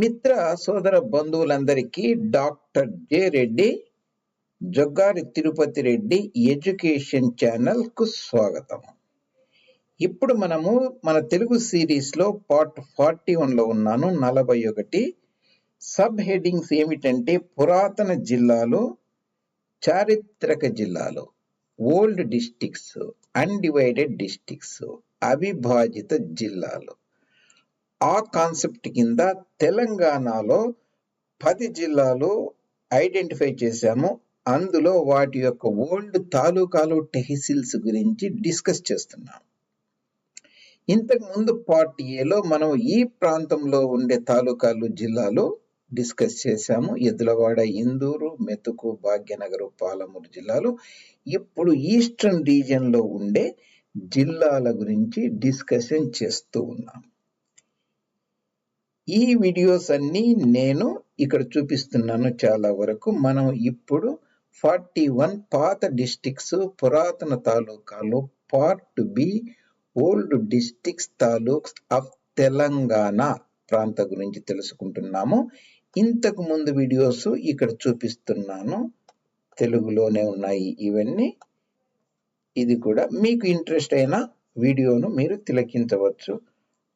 మిత్ర సోదర బంధువులందరికీ doctor J Reddy Joggari Tirupati Reddy education ఛానల్కు స్వాగతం. ఇప్పుడు మనము మన తెలుగు సిరీస్లో పార్ట్ ఫార్టీ వన్లో ఉన్నాను. నలభై ఒకటి సబ్ హెడ్డింగ్స్ ఏమిటంటే పురాతన జిల్లాలు చారిత్రక జిల్లాలు ఓల్డ్ డిస్టిక్స్ అన్డివైడెడ్ డిస్టిక్స్ అవిభాజిత జిల్లాలు. ఆ కాన్సెప్ట్ కింద తెలంగాణలో పది జిల్లాలు ఐడెంటిఫై చేశాము. అందులో వాటి యొక్క ఓల్డ్ తాలూకాలు టెహిసిల్స్ గురించి డిస్కస్ చేస్తున్నాం ఇంతకు ముందు పార్ట్ ఏలో మనం ఈ ప్రాంతంలో ఉండే తాలూకాలు జిల్లాలు డిస్కస్ చేశాము. ఎద్దులవాడ ఇందూరు మెతుకు భాగ్యనగరు పాలమూరు జిల్లాలు ఇప్పుడు ఈస్టర్న్ రీజియన్లో ఉండే జిల్లాల గురించి డిస్కషన్ చేస్తూ ఉన్నాం ఈ వీడియోస్ అన్నీ నేను ఇక్కడ చూపిస్తున్నాను చాలా వరకు. మనం ఇప్పుడు ఫార్టీ వన్ పాత డిస్టిక్స్ పురాతన తాలూకాలు part B old districts taluks of Telangana ప్రాంత గురించి తెలుసుకుంటున్నాము. ఇంతకు ముందు వీడియోస్ ఇక్కడ చూపిస్తున్నాను. తెలుగులోనే ఉన్నాయి ఇవన్నీ. ఇది కూడా మీకు ఇంట్రెస్ట్ అయిన వీడియోను మీరు తిలకించవచ్చు.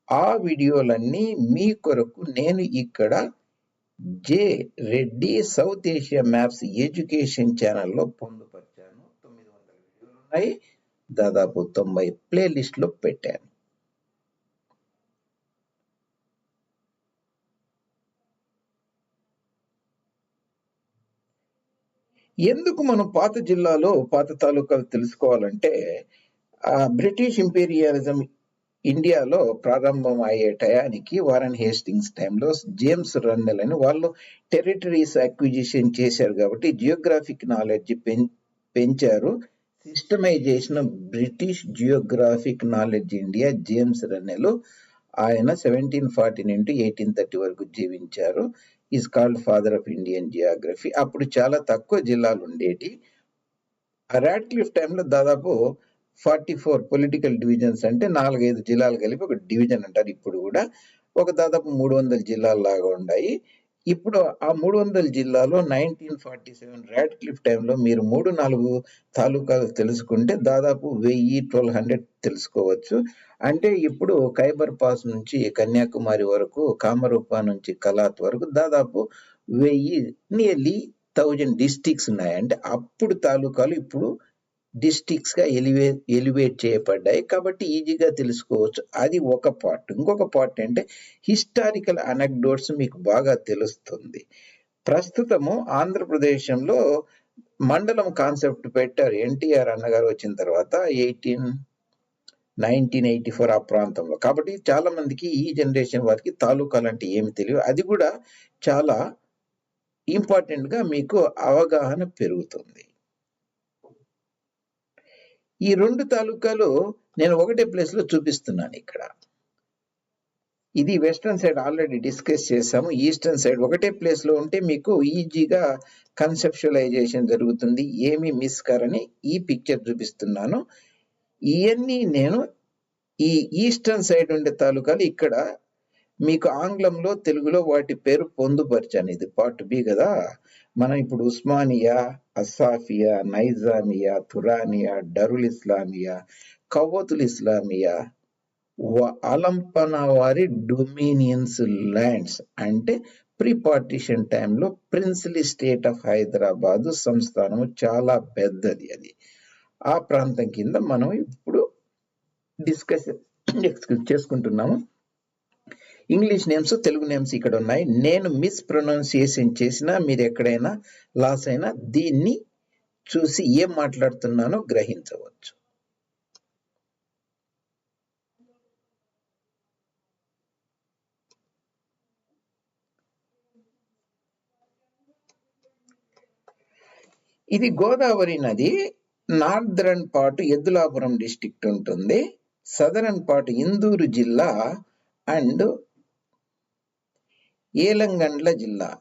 ఆ వీడియోలన్నీ మీ కొరకు నేను ఇక్కడ J Reddy South Asia maps education ఛానల్లో పొందుపరిచాను. తొమ్మిది వందల వీడియోలు ఉన్నాయి. దాదాపు తొంభై ప్లేలిస్ట్లో పెట్టాను. ఎందుకు మనం పాత జిల్లాలో పాత తాలూకాలు తెలుసుకోవాలంటే బ్రిటిష్ ఇంపీరియాలిజం ఇండియాలో ప్రారంభం అయ్యే టయానికి వారన్ హేస్టింగ్స్ టైంలో జేమ్స్ రన్నెల్ అని వాళ్ళు టెరిటరీస్ అక్విజిషన్ చేశారు కాబట్టి జియోగ్రాఫిక్ నాలెడ్జ్ పెంచారు. Systemization British geographic knowledge India James Rennell ఆయన సెవెంటీన్ ఫార్టీ నుండి ఎయిటీన్ థర్టీ వరకు జీవించారు. Is called father of Indian geography అప్పుడు చాలా తక్కువ జిల్లాలు ఉండేటి. రాడ్క్లిఫ్ టైంలో దాదాపు ఫార్టీ ఫోర్ పొలిటికల్ డివిజన్స్ అంటే నాలుగైదు జిల్లాలు కలిపి ఒక డివిజన్ అంటారు. ఇప్పుడు కూడా ఒక దాదాపు మూడు వందల జిల్లాలు లాగా ఉన్నాయి ఇప్పుడు ఆ మూడు వందల జిల్లాలో nineteen forty seven Radcliffe టైంలో మీరు మూడు నాలుగు తాలూకాలు తెలుసుకుంటే దాదాపు వెయ్యి ట్వెల్వ్ హండ్రెడ్ తెలుసుకోవచ్చు. అంటే ఇప్పుడు ఖైబర్ పాస్ నుంచి కన్యాకుమారి వరకు కామరూప నుంచి కలాత్ వరకు దాదాపు వెయ్యి నియర్లీ థౌజండ్ డిస్టిక్స్ ఉన్నాయి అంటే అప్పుడు తాలూకాలు ఇప్పుడు డిస్టిక్స్గా ఎలివే ఎలివేట్ చేయబడ్డాయి. కాబట్టి ఈజీగా తెలుసుకోవచ్చు. అది ఒక పార్ట్ ఇంకొక పార్ట్ అంటే హిస్టారికల్ అనెక్డోట్స్ మీకు బాగా తెలుస్తుంది. ప్రస్తుతము ఆంధ్రప్రదేశంలో మండలం కాన్సెప్ట్ పెట్టారు. ఎన్టీఆర్ అన్నగారు వచ్చిన తర్వాత ఎయిటీన్ నైన్టీన్ ఎయిటీ ఫోర్ ఆ ప్రాంతంలో. కాబట్టి చాలా మందికి ఈ జనరేషన్ వారికి తాలూకాలు అంటే ఏమి తెలియదు. అది కూడా చాలా ఇంపార్టెంట్గా మీకు అవగాహన పెరుగుతుంది. ఈ రెండు తాలూకాలు నేను ఒకటే ప్లేస్లో చూపిస్తున్నాను ఇక్కడ. ఇది వెస్ట్రన్ సైడ్ ఆల్రెడీ డిస్కస్ చేసాము ఈస్టర్న్ సైడ్ ఒకటే ప్లేస్లో ఉంటే మీకు ఈజీగా కన్సెప్షువలైజేషన్ జరుగుతుంది. ఏమి మిస్ కారని ఈ పిక్చర్ చూపిస్తున్నాను. ఇవన్నీ నేను ఈ ఈస్టర్న్ సైడ్ ఉండే తాలూకాలు ఇక్కడ మీకు ఆంగ్లంలో తెలుగులో వాటి పేరు పొందుపరిచాను. ఇది పార్ట్ బి కదా? మనం ఇప్పుడు ఉస్మానియా అసాఫియా నైజామియా తురానియా డరుల్ ఇస్లామియా కవ్వతుల్ ఇస్లామియా అలంపన వారి డొమినియన్స్ ల్యాండ్స్ అంటే ప్రీ పార్టిషన్ టైంలో ప్రిన్స్లీ స్టేట్ ఆఫ్ హైదరాబాదు సంస్థానం చాలా పెద్దది అది. ఆ ప్రాంతం కింద మనం ఇప్పుడు డిస్కస్ ఎక్స్క్యూజ్ చేసుకుంటున్నాము. ఇంగ్లీష్ నేమ్స్ తెలుగు నేమ్స్ ఇక్కడ ఉన్నాయి. నేను మిస్ ప్రొనౌన్సియేషన్ చేసినా మీరు ఎక్కడైనా లాస్ అయినా దీన్ని చూసి ఏం మాట్లాడుతున్నానో గ్రహించవచ్చు. ఇది గోదావరి నది. నార్దరన్ పార్ట్ ఎద్దులాపురం డిస్టిక్ట్ ఉంటుంది. సదరన్ పార్ట్ ఇందూరు జిల్లా అండ్ ఏలంగండ్ల జిల్లా.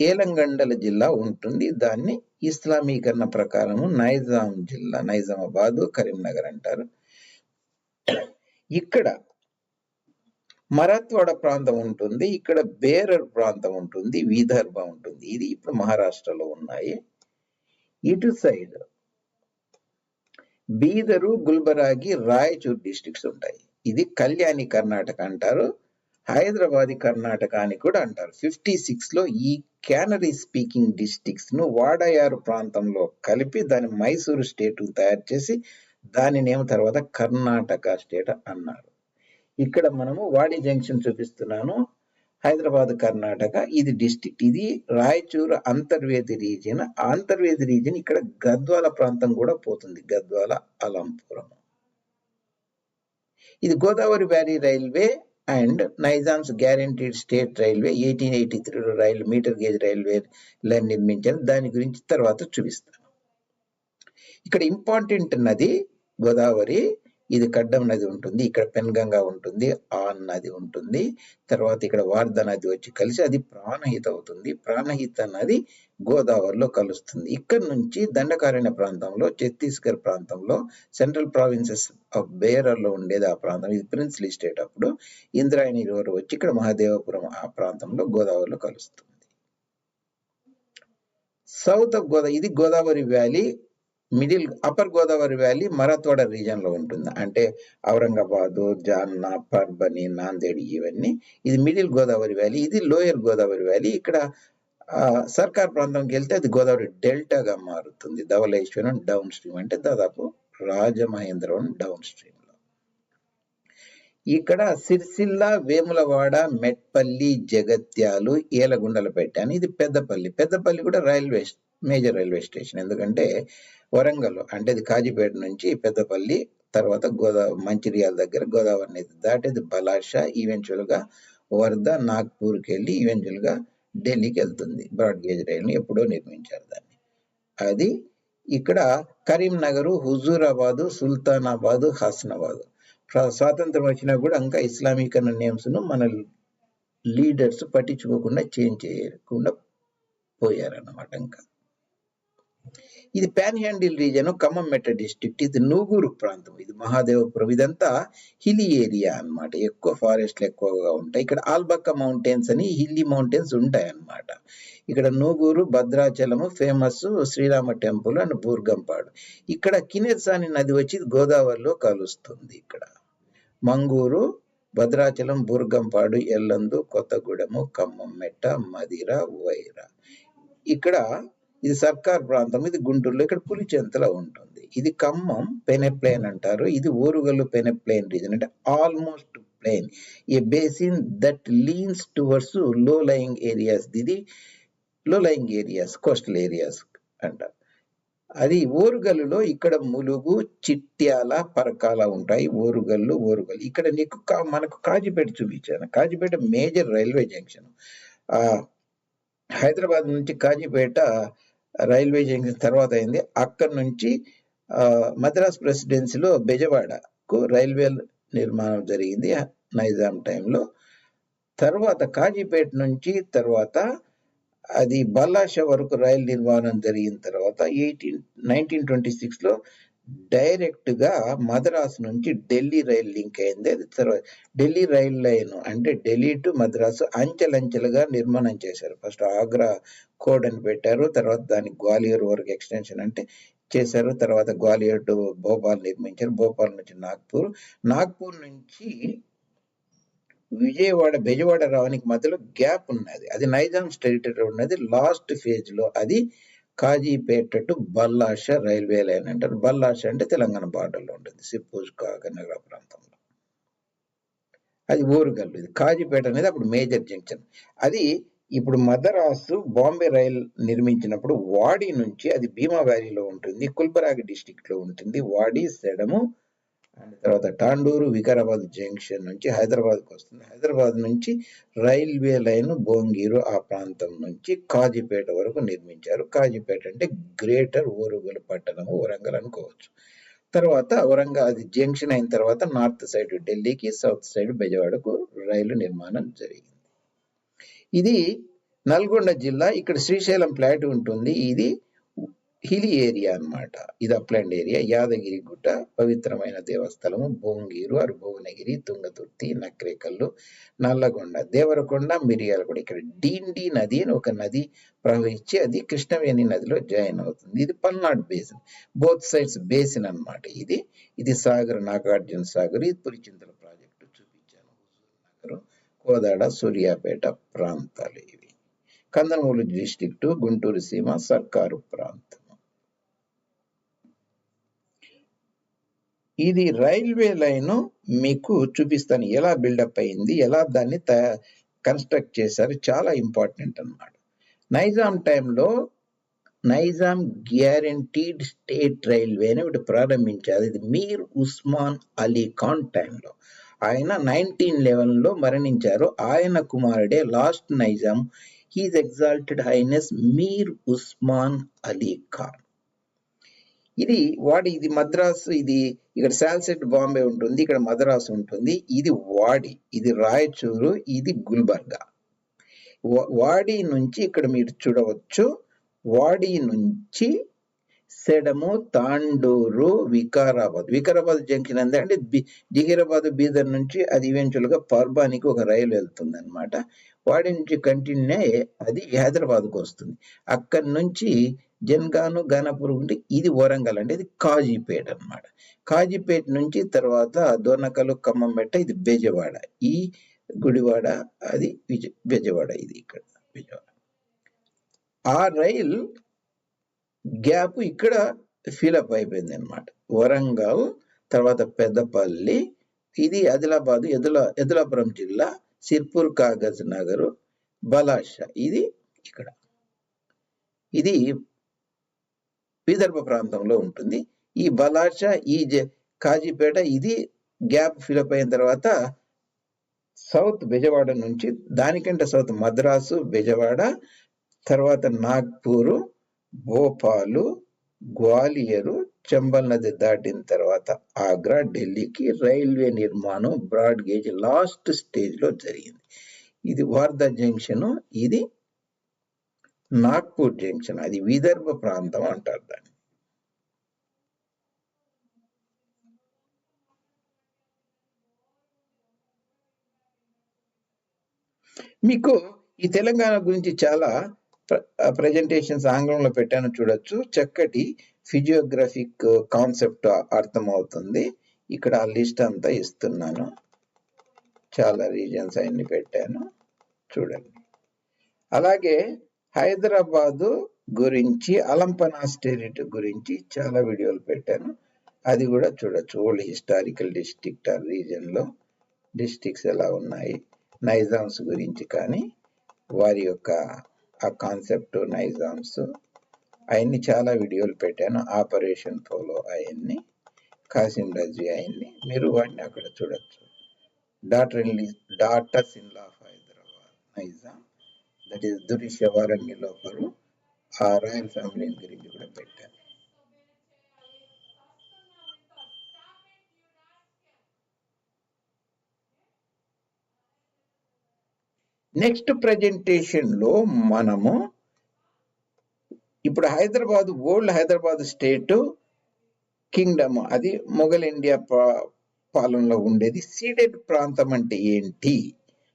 ఏలంగండల జిల్లా ఉంటుంది. దాన్ని ఇస్లామీకరణ ప్రకారము నైజాం జిల్లా నైజామాబాద్ కరీంనగర్ అంటారు. ఇక్కడ మరాత్వాడ ప్రాంతం ఉంటుంది. ఇక్కడ బేరర్ ప్రాంతం ఉంటుంది. విదర్భ ఉంటుంది. ఇది ఇప్పుడు మహారాష్ట్రలో ఉన్నాయి. ఇటు సైడ్ బీదరు గుల్బరాగి రాయచూర్ డిస్ట్రిక్ట్స్ ఉంటాయి. ఇది కళ్యాణి కర్ణాటక అంటారు. హైదరాబాద్ కర్ణాటక అని కూడా అంటారు. ఫిఫ్టీ సిక్స్లో ఈ క్యానరీ స్పీకింగ్ డిస్టిక్స్ను ను వాడయారు ప్రాంతంలో కలిపి దాని మైసూరు స్టేట్ తయారు చేసి దానినేమో తర్వాత కర్ణాటక స్టేట్ అన్నారు. ఇక్కడ మనము వాడి జంక్షన్ చూపిస్తున్నాను. హైదరాబాద్ కర్ణాటక ఇది డిస్ట్రిక్ట్ ఇది రాయచూరు అంతర్వేది రీజియన్. అంతర్వేది రీజియన్ ఇక్కడ గద్వాల ప్రాంతం కూడా పోతుంది. గద్వాల అలంపురం. ఇది Godavari valley railway and Nizam's guaranteed state railway eighteen eighty త్రీలో రైలు మీటర్ గేజ్ రైల్వే లైన్ నిర్మించారు. దాని గురించి తర్వాత చూపిస్తాను. ఇక్కడ ఇంపార్టెంట్ నది గోదావరి ఇది కడ్డం నది ఉంటుంది ఇక్కడ పెన్గంగా ఉంటుంది ఆన్ నది ఉంటుంది. తర్వాత ఇక్కడ వార్ధ నది వచ్చి కలిసి అది ప్రాణహిత అవుతుంది. ప్రాణహిత నది గోదావరిలో కలుస్తుంది. ఇక్కడ నుంచి దండకారణ్య ప్రాంతంలో ఛత్తీస్గఢ్ ప్రాంతంలో సెంట్రల్ ప్రావిన్సెస్ ఆఫ్ బేరర్లో ఉండేది ఆ ప్రాంతం. ఇది ప్రిన్స్లీ స్టేట్ అప్పుడు. ఇంద్రాయణి రివర్ వచ్చి ఇక్కడ మహాదేవపురం ఆ ప్రాంతంలో గోదావరిలో కలుస్తుంది. సౌత్ ఆఫ్ గోదావరి ఇది Godavari valley middle upper Godavari valley Marathwada రీజన్లో ఉంటుంది. అంటే ఔరంగాబాద్ జాన్నా పర్బని నాందేడ్ ఇవన్నీ ఇది మిడిల్ గోదావరి వ్యాలీ ఇది లోయర్ గోదావరి వ్యాలీ. ఇక్కడ ఆ, సర్కార్ ప్రాంతంకి వెళ్తే అది గోదావరి డెల్టాగా మారుతుంది. ధవళేశ్వరం డౌన్ స్ట్రీమ్ అంటే దాదాపు రాజమహేంద్రవరం డౌన్ స్ట్రీమ్లో ఇక్కడ సిరిసిల్ల వేములవాడ మెట్పల్లి జగత్యాలు ఏలగుండలపేట అని ఇది పెద్దపల్లి. పెద్దపల్లి కూడా రైల్వే మేజర్ రైల్వే స్టేషన్. ఎందుకంటే వరంగల్ అంటే ఇది కాజీపేట నుంచి పెద్దపల్లి తర్వాత గోదావరి మంచిర్యాల దగ్గర గోదావరి నది. దాటేది బలాషా ఈవెన్చువల్గా వర్ధ నాగ్పూర్కి వెళ్ళి ఈవెన్చువల్గా ఢిల్లీకి వెళ్తుంది. బ్రాడ్ గేజ్ రైలుని ఎప్పుడో నిర్మించారు దాన్ని. అది ఇక్కడ కరీంనగర్ హుజూరాబాద్ సుల్తానాబాద్ హస్నాబాద్. స్వాతంత్రం వచ్చినా కూడా ఇంకా ఇస్లామీకరణ నేమ్స్ను మన లీడర్స్ పట్టించుకోకుండా చేంజ్ చేయకుండా పోయారన్నమాట ఇంకా. ఇది పాన్ హ్యాండిల్ రీజన్ ఖమ్మం మెట్ట డిస్ట్రిక్ట్. ఇది నూగూరు ప్రాంతం. ఇది మహాదేవపురం ఇదంతా హిలీ ఏరియా అన్నమాట. ఎక్కువ ఫారెస్ట్లు ఎక్కువగా ఉంటాయి. ఇక్కడ ఆల్బక్క మౌంటైన్స్ అని హిల్లీ మౌంటైన్స్ ఉంటాయి అనమాట ఇక్కడ Nugur Bhadrachalam famous Srirama temple and Burgampadu. ఇక్కడ కినేర్సాని నది వచ్చి గోదావరిలో కలుస్తుంది ఇక్కడ. మంగూరు భద్రాచలం బూర్గంపాడు ఎల్లందు కొత్తగూడెము ఖమ్మం మెట్ట మదిర వైరా ఇక్కడ ఇది సర్కార్ ప్రాంతం ఇది గుంటూరులో ఇక్కడ పులిచెంతలో ఉంటుంది. ఇది ఖమ్మం పెనెప్లేన్ అంటారు. ఇది ఓరుగల్లు పెనెప్లేన్ రీజన్ అంటే almost plain a basin that leans టువర్డ్స్లో lying areas ఇది low lying areas coastal areas అంటారు. అది ఓరుగల్లులో ఇక్కడ ములుగు చిట్యాల పరకాల ఉంటాయి. ఓరుగల్లు ఓరుగల్లు ఇక్కడ నీకు కా- మనకు కాజీపేట చూపించాను. కాజీపేట మేజర్ రైల్వే జంక్షన్ ఆ హైదరాబాద్ నుంచి కాజీపేట రైల్వే జంక్షన్ తర్వాత అయింది. అక్కడ నుంచి ఆ, మద్రాస్ ప్రెసిడెన్సీలో బెజవాడకు రైల్వే నిర్మాణం జరిగింది నైజాం టైంలో. తర్వాత కాజీపేట నుంచి తర్వాత అది బల్లాష వరకు రైలు నిర్మాణం జరిగిన తర్వాత ఎయిటీన్ నైన్టీన్ ట్వంటీ సిక్స్లో డైరెక్ట్గా మద్రాస్ నుంచి ఢిల్లీ రైల్ లింక్ అయింది. అది తర్వాత ఢిల్లీ రైల్ లైన్ అంటే ఢిల్లీ టు మద్రాసు అంచెలంచెలుగా నిర్మాణం చేశారు. ఫస్ట్ ఆగ్రా కోడ్ అని పెట్టారు. తర్వాత దానికి గ్వాలియర్ వరకు ఎక్స్టెన్షన్ అంటే చేశారు. తర్వాత గ్వాలియర్ టు భోపాల్ నిర్మించారు. భోపాల్ నుంచి నాగ్పూర్. నాగ్పూర్ నుంచి విజయవాడ బెజవాడ రావడానికి మధ్యలో గ్యాప్ ఉన్నది. అది నైజాం టెరిటరీ ఉన్నది. లాస్ట్ ఫేజ్లో అది Kazipet to Ballarshah railway line అంటారు. బల్లాష అంటే తెలంగాణ బార్డర్లో ఉంటుంది. సిప్పూజ్ కాకనగర ప్రాంతంలో. అది ఓరుగల్లు ఇది కాజీపేట అనేది అప్పుడు మేజర్ జంక్షన్. అది ఇప్పుడు మద్రాసు బాంబే రైల్ నిర్మించినప్పుడు వాడి నుంచి అది భీమా వ్యాలీలో ఉంటుంది. కుల్బరాగి డిస్టిక్లో ఉంటుంది. వాడి సెడము అండ్ తర్వాత టాండూరు వికారాబాద్ జంక్షన్ నుంచి హైదరాబాద్కి వస్తుంది. హైదరాబాద్ నుంచి రైల్వే లైన్ బోంగీరు ఆ ప్రాంతం నుంచి కాజీపేట వరకు నిర్మించారు. కాజీపేట అంటే గ్రేటర్ ఓరుగల్ పట్టణము వరంగల్ అనుకోవచ్చు. తర్వాత వరంగల్ అది జంక్షన్ అయిన తర్వాత నార్త్ సైడ్ ఢిల్లీకి సౌత్ సైడ్ బెజవాడకు రైలు నిర్మాణం జరిగింది. ఇది నల్గొండ జిల్లా ఇక్కడ శ్రీశైలం ప్లాట్ ఉంటుంది. ఇది హిలీ ఏరియా అన్నమాట. ఇది అప్లాండ్ ఏరియా. యాదగిరి గుట్ట పవిత్రమైన దేవస్థలము భువనగిరి అరుభువనగిరి తుంగతుర్తి నక్రేకల్లు నల్లగొండ దేవరకొండ మిరియాలగూడ ఇక్కడ డీండి నది అని ఒక నది ప్రవహించి అది కృష్ణవేణి నదిలో జాయిన్ అవుతుంది. ఇది Palnadu basin. Both sides basin అన్నమాట ఇది. ఇది సాగర్ నాగార్జున సాగర్ ఇది పులిచింతల ప్రాజెక్టు చూపించాను. నగరు కోదాడ సూర్యాపేట ప్రాంతాలు ఇవి. కందనమూలు డిస్టిక్టు గుంటూరు సీమ సర్కారు ప్రాంతం. ఇది రైల్వే లైన్ మీకు చూపిస్తాను. ఎలా బిల్డప్ అయింది ఎలా దాన్ని కన్స్ట్రక్ట్ చేశారు చాలా ఇంపార్టెంట్ అన్నమాట. నైజాం టైంలో నైజాం గ్యారంటీడ్ స్టేట్ రైల్వే అని ఒకటి ప్రారంభించారు. ఇది మీర్ ఉస్మాన్ అలీ ఖాన్ టైంలో. ఆయన నైన్టీన్ లెవెన్లో మరణించారు. ఆయన కుమారుడే last Nizam. His exalted highness Mir Osman Ali Khan. ఇది వాడి ఇది మద్రాసు ఇది ఇక్కడ సాల్సెట్ బాంబే ఉంటుంది ఇక్కడ మద్రాసు ఉంటుంది. ఇది వాడి ఇది రాయచూరు ఇది గుల్బర్గా. వా- వాడి నుంచి ఇక్కడ మీరు చూడవచ్చు. వాడి నుంచి సెడము తాండూరు వికారాబాద్. వికారాబాద్ జంక్షన్ అంది అంటే బి- జహీరాబాద్ బీదర్ నుంచి అది ఈవెన్చువల్గా పర్బానికి ఒక రైలు వెళ్తుంది అనమాట వాడి నుంచి కంటిన్యూ అది హైదరాబాద్కు వస్తుంది. అక్కడి నుంచి జన్గాను గణపూర్ ఉంటే ఇది వరంగల్ అంటే ఇది కాజీపేట అన్నమాట. కాజీపేట నుంచి తర్వాత దోనకలు ఖమ్మం ఇది బెజవాడ. ఈ గుడివాడ అది విజ బెజవాడ ఇది ఇక్కడ బెజవాడ. ఆ రైల్ గ్యాప్ ఇక్కడ ఫిలప్ అయిపోయింది అనమాట వరంగల్ తర్వాత పెద్దపల్లి ఇది ఆదిలాబాద్ ఎదుల ఎదులాపురం జిల్లా సిర్పూర్ కాగజ్ నగర్ బలాష ఇది ఇక్కడ. ఇది విదర్భ ప్రాంతంలో ఉంటుంది. ఈ బలాష ఈ జ- కాజీపేట ఇది గ్యాప్ ఫిలప్ అయిన తర్వాత సౌత్ బెజవాడ నుంచి దానికంటే సౌత్ మద్రాసు బెజవాడ తర్వాత నాగ్పూరు భోపాలు గ్వాలియరు చంబల్ నది దాటిన తర్వాత ఆగ్రా ఢిల్లీకి రైల్వే నిర్మాణం బ్రాడ్ గేజ్ లాస్ట్ స్టేజ్లో జరిగింది. ఇది వార్దా జంక్షన్ ఇది నాగ్పూర్ జంక్షన్ అది విదర్భ ప్రాంతం అంటారు దాన్ని. మీకు ఈ తెలంగాణ గురించి చాలా ప్రజెంటేషన్స్ ఆంగ్లంలో పెట్టాను చూడొచ్చు. చక్కటి ఫిజియోగ్రఫిక్ కాన్సెప్ట్ అర్థమవుతుంది. ఇక్కడ ఆ లిస్ట్ అంతా ఇస్తున్నాను. చాలా రీజన్స్ అన్ని పెట్టాను. చూడండి. అలాగే హైదరాబాదు గురించి అలంపనా స్టేట్ గురించి చాలా వీడియోలు పెట్టాను. అది కూడా చూడొచ్చు. ఓల్డ్ హిస్టారికల్ డిస్ట్రిక్ట్ ఆ రీజన్లో డిస్టిక్స్ డిస్ట్రిక్ట్స్ ఎలా ఉన్నాయి నైజామ్స్ గురించి కానీ వారి యొక్క ఆ కాన్సెప్ట్ నైజామ్స్ అవన్నీ చాలా వీడియోలు పెట్టాను. ఆపరేషన్ పోలో అవన్నీ కాసిం రజీ అవన్నీ మీరు వాటిని అక్కడ చూడొచ్చు. Daughter in daughters in law of Hyderabad Nizam that is దురిష వారంగి ఆ రాయల్ ఫ్యామిలీ గురించి కూడా పెట్టారు. నెక్స్ట్ ప్రజెంటేషన్లో మనము ఇప్పుడు Hyderabad old Hyderabad state kingdom అది మొఘల్ ఇండియా పా- పాలనలో ఉండేది. సీడెడ్ ప్రాంతం అంటే ఏంటి?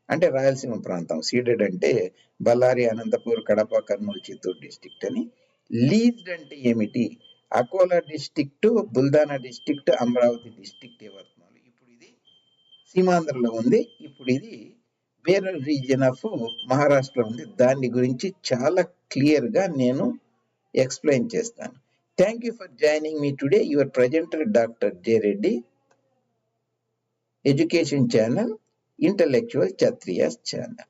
అంటే రాయలసీమ ప్రాంతం సీడెడ్ అంటే బళ్ళారి అనంతపూర్ కడప కర్నూలు చిత్తూరు డిస్ట్రిక్ట్ అని. లీజ్డ్ అంటే ఏమిటి? Akola district Buldhana district Amravati district వర్తమానం ఇప్పుడు ఇది సీమాంధ్రలో ఉంది. ఇప్పుడు ఇది వేరే రీజియన్ ఆఫ్ మహారాష్ట్ర ఉంది. దాని గురించి చాలా క్లియర్గా నేను ఎక్స్ప్లెయిన్ చేస్తాను. Thank you for joining me today your presenter doctor J Reddy education channel intellectual chatriya's Chana.